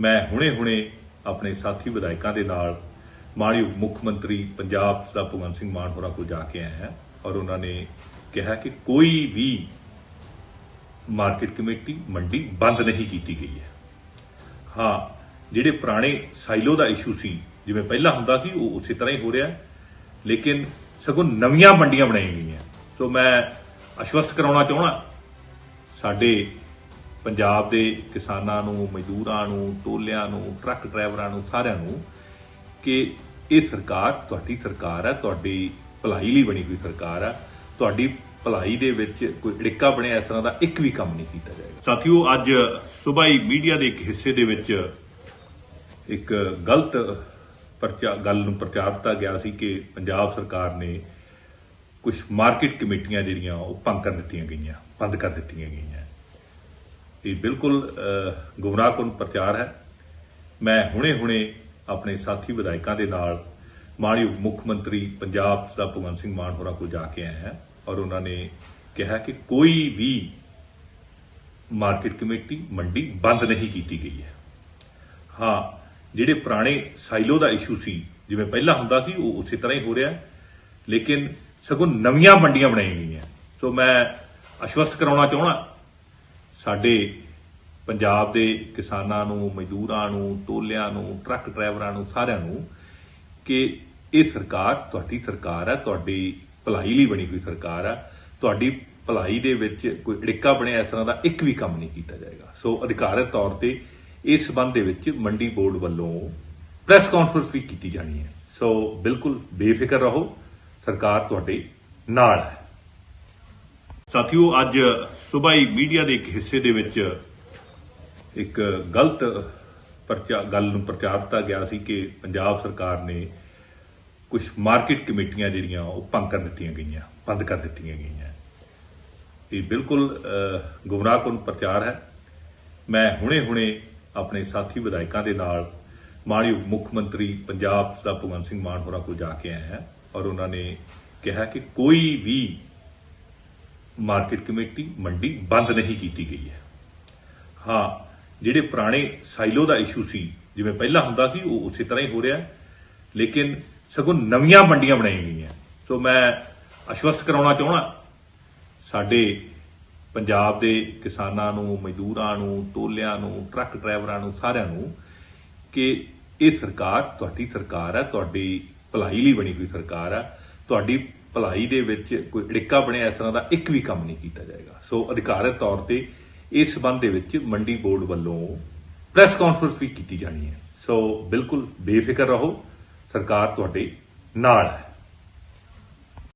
ਮੈਂ ਹੁਣੇ-ਹੁਣੇ ਆਪਣੇ ਸਾਥੀ ਵਿਧਾਇਕਾਂ ਦੇ ਨਾਲ ਮਾਨਯੋਗ ਮੁੱਖ ਮੰਤਰੀ ਪੰਜਾਬ ਦਾ ਭਗਵੰਤ ਸਿੰਘ ਮਾਨ ਹੋਰਾਂ ਕੋਲ ਜਾ ਕੇ ਆਇਆ ਹਾਂ ਔਰ ਉਹਨਾਂ ਨੇ ਕਿਹਾ ਕਿ ਕੋਈ ਵੀ ਮਾਰਕੀਟ ਕਮੇਟੀ, ਮੰਡੀ ਬੰਦ ਨਹੀਂ ਕੀਤੀ ਗਈ ਹੈ। ਹਾਂ, ਜਿਹੜੇ ਪੁਰਾਣੇ ਸਾਈਲੋ ਦਾ ਇਸ਼ੂ ਸੀ, ਜਿਵੇਂ ਪਹਿਲਾਂ ਹੁੰਦਾ ਸੀ, ਉਹ ਉਸੇ ਤਰ੍ਹਾਂ ਹੀ ਹੋ ਰਿਹਾ ਲੇਕਿਨ ਸਗੋਂ ਨਵੀਆਂ ਮੰਡੀਆਂ ਬਣਾਈਆਂ ਗਈਆਂ। ਸੋ ਮੈਂ ਅਸ਼ਵਸਤ ਕਰਾਉਣਾ ਚਾਹਣਾ ਸਾਡੇ ਪੰਜਾਬ ਦੇ ਕਿਸਾਨਾਂ ਨੂੰ, ਮਜ਼ਦੂਰਾਂ ਨੂੰ, ਟੋਲਿਆਂ ਨੂੰ, ਟਰੱਕ ਡਰਾਈਵਰਾਂ ਨੂੰ, ਸਾਰਿਆਂ ਨੂੰ ਕਿ ਇਹ ਸਰਕਾਰ ਤੁਹਾਡੀ ਸਰਕਾਰ ਹੈ ਤੁਹਾਡੀ ਭਲਾਈ ਲਈ ਬਣੀ ਹੋਈ ਸਰਕਾਰ ਹੈ ਤੁਹਾਡੀ ਭਲਾਈ ਦੇ ਵਿੱਚ ਕੋਈ ਅੜਿੱਕਾ ਬਣਿਆ ਇਸ ਤਰ੍ਹਾਂ ਦਾ ਇੱਕ ਵੀ ਕੰਮ ਨਹੀਂ ਕੀਤਾ ਜਾਏਗਾ। ਸਾਥੀਓ, ਅੱਜ ਸਵੇਰ ਹੀ ਮੀਡੀਆ ਦੇ ਇੱਕ ਹਿੱਸੇ ਦੇ ਵਿੱਚ ਇੱਕ ਗਲਤ ਪਰਚਾ, ਗੱਲ ਨੂੰ ਪ੍ਰਚਾਰ ਦਿੱਤਾ ਗਿਆ ਸੀ ਕਿ ਪੰਜਾਬ ਸਰਕਾਰ ਨੇ ਕੁਝ ਮਾਰਕੀਟ ਕਮੇਟੀਆਂ ਜਿਹੜੀਆਂ ਉਹ ਭੰਗ ਕਰ ਦਿੱਤੀਆਂ ਗਈਆਂ, ਬੰਦ ਕਰ ਦਿੱਤੀਆਂ ਗਈਆਂ। ਇਹ ਬਿਲਕੁਲ ਅਹ, ਗੁੰਮਰਾਹਕੁਨ ਪ੍ਰਚਾਰ ਹੈ। ਮੈਂ ਹੁਣੇ-ਹੁਣੇ ਆਪਣੇ ਸਾਥੀ ਵਿਧਾਇਕਾਂ ਦੇ ਨਾਲ ਮਾਨਯੋਗ ਮੁੱਖ ਮੰਤਰੀ ਪੰਜਾਬ ਦਾ ਭਗਵੰਤ ਸਿੰਘ ਮਾਨ ਹੋਰਾਂ ਕੋਲ ਜਾ ਕੇ ਆਇਆ ਹਾਂ ਔਰ ਉਹਨਾਂ ਨੇ ਕਿਹਾ ਕਿ ਕੋਈ ਵੀ ਮਾਰਕੀਟ ਕਮੇਟੀ ਮੰਡੀ ਬੰਦ ਨਹੀਂ ਕੀਤੀ ਗਈ ਹੈ। ਹਾਂ ਜਿਹੜੇ ਪੁਰਾਣੇ ਸਾਈਲੋ ਦਾ ਇਸ਼ੂ ਸੀ ਜਿਵੇਂ ਪਹਿਲਾਂ ਹੁੰਦਾ ਸੀ ਉਹ ਉਸੇ ਤਰ੍ਹਾਂ ਹੀ ਹੋ ਰਿਹਾ ਲੇਕਿਨ ਸਗੋਂ ਨਵੀਆਂ ਮੰਡੀਆਂ ਬਣਾਈਆਂ ਗਈਆਂ। ਸੋ ਮੈਂ ਅਸ਼ਵਸਤ ਕਰਾਉਣਾ ਚਾਹਣਾ ਸਾਡੇ ਪੰਜਾਬ ਦੇ ਕਿਸਾਨਾਂ ਨੂੰ, ਮਜ਼ਦੂਰਾਂ ਨੂੰ, ਟੋਲਿਆਂ ਨੂੰ, ਟਰੱਕ ਡਰਾਈਵਰਾਂ ਨੂੰ, ਸਾਰਿਆਂ ਨੂੰ ਕਿ ਇਹ ਸਰਕਾਰ ਤੁਹਾਡੀ ਸਰਕਾਰ ਹੈ ਤੁਹਾਡੀ ਭਲਾਈ ਲਈ ਬਣੀ ਹੋਈ ਸਰਕਾਰ ਹੈ ਤੁਹਾਡੀ ਭਲਾਈ ਦੇ ਵਿੱਚ ਕੋਈ ਅੜਿੱਕਾ ਬਣਿਆ ਇਸ ਤਰ੍ਹਾਂ ਦਾ ਇੱਕ ਵੀ ਕੰਮ ਨਹੀਂ ਕੀਤਾ ਜਾਏਗਾ। ਸੋ ਅਧਿਕਾਰਤ ਤੌਰ ਤੇ ਇਸ ਸਬੰਧ ਦੇ ਵਿੱਚ ਮੰਡੀ ਬੋਰਡ ਵੱਲੋਂ ਪ੍ਰੈਸ ਕਾਨਫਰੰਸ ਵੀ ਕੀਤੀ ਜਾਣੀ ਹੈ। ਸੋ ਬਿਲਕੁਲ ਬੇਫਿਕਰ ਰਹੋ, ਸਰਕਾਰ ਤੁਹਾਡੇ ਨਾਲ ਹੈ। ਸਾਥੀਓ ਅੱਜ ਸਵੇਰ ਹੀ ਮੀਡੀਆ ਦੇ ਇੱਕ ਹਿੱਸੇ ਦੇ ਵਿੱਚ ਇੱਕ ਗਲਤ ਪਰਚਾ ਗੱਲ ਨੂੰ ਪ੍ਰਚਾਰ ਦਿੱਤਾ ਗਿਆ ਸੀ ਕਿ ਪੰਜਾਬ ਸਰਕਾਰ ਨੇ ਕੁਝ ਮਾਰਕੀਟ ਕਮੇਟੀਆਂ ਜਿਹੜੀਆਂ ਉਹ ਭੰਗ ਕਰ ਦਿੱਤੀਆਂ ਗਈਆਂ ਬੰਦ ਕਰ ਦਿੱਤੀਆਂ ਗਈਆਂ। ਇਹ ਬਿਲਕੁਲ ਅਹ, ਗੁੰਮਰਾਹਕੁਨ ਪ੍ਰਚਾਰ ਹੈ। ਮੈਂ ਹੁਣੇ-ਹੁਣੇ ਆਪਣੇ ਸਾਥੀ ਵਿਧਾਇਕਾਂ ਦੇ ਨਾਲ ਮਾਨਯੋਗ ਮੁੱਖ ਮੰਤਰੀ ਪੰਜਾਬ ਦਾ ਭਗਵੰਤ ਸਿੰਘ ਮਾਨ ਹੋਰਾਂ ਕੋਲ ਜਾ ਕੇ ਆਇਆ ਹਾਂ ਔਰ ਉਹਨਾਂ ਨੇ ਕਿਹਾ ਕਿ ਕੋਈ ਵੀ ਮਾਰਕੀਟ ਕਮੇਟੀ ਮੰਡੀ ਬੰਦ ਨਹੀਂ ਕੀਤੀ ਗਈ ਹੈ। ਹਾਂ, ਜਿਹੜੇ ਪੁਰਾਣੇ ਸਾਈਲੋ ਦਾ ਇਸ਼ੂ ਸੀ, ਜਿਵੇਂ ਪਹਿਲਾਂ ਹੁੰਦਾ ਸੀ, ਉਹ ਉਸੇ ਤਰ੍ਹਾਂ ਹੀ ਹੋ ਰਿਹਾ ਲੇਕਿਨ ਸਗੋਂ ਨਵੀਆਂ ਮੰਡੀਆਂ ਬਣਾਈਆਂ ਗਈਆਂ। ਸੋ ਮੈਂ ਅਸ਼ਵਸਤ ਕਰਾਉਣਾ ਚਾਹਣਾ ਸਾਡੇ ਪੰਜਾਬ ਦੇ ਕਿਸਾਨਾਂ ਨੂੰ, ਮਜ਼ਦੂਰਾਂ ਨੂੰ, ਟੋਲਿਆਂ ਨੂੰ, ਟਰੱਕ ਡਰਾਈਵਰਾਂ ਨੂੰ, ਸਾਰਿਆਂ ਨੂੰ ਕਿ ਇਹ ਸਰਕਾਰ, ਤੁਹਾਡੀ ਸਰਕਾਰ ਹੈ, ਤੁਹਾਡੀ ਭਲਾਈ ਲਈ ਬਣੀ ਹੋਈ ਸਰਕਾਰ ਹੈ, ਤੁਹਾਡੀ ਭਲਾਈ ਦੇ ਵਿੱਚ ਕੋਈ ਅੜਿੱਕਾ ਬਣਿਆ, ਇਸ ਤਰ੍ਹਾਂ ਦਾ ਇੱਕ ਵੀ ਕੰਮ ਨਹੀਂ ਕੀਤਾ ਜਾਏਗਾ। ਸੋ ਅਧਿਕਾਰਤ ਤੌਰ ਤੇ ਇਸ ਸਬੰਧ ਦੇ ਵਿੱਚ ਮੰਡੀ ਬੋਰਡ ਵੱਲੋਂ ਪ੍ਰੈਸ ਕਾਨਫਰੰਸ ਵੀ ਕੀਤੀ ਜਾਣੀ ਹੈ। ਸੋ ਬਿਲਕੁਲ ਬੇਫਿਕਰ ਰਹੋ, ਸਰਕਾਰ ਤੁਹਾਡੇ ਨਾਲ ਹੈ।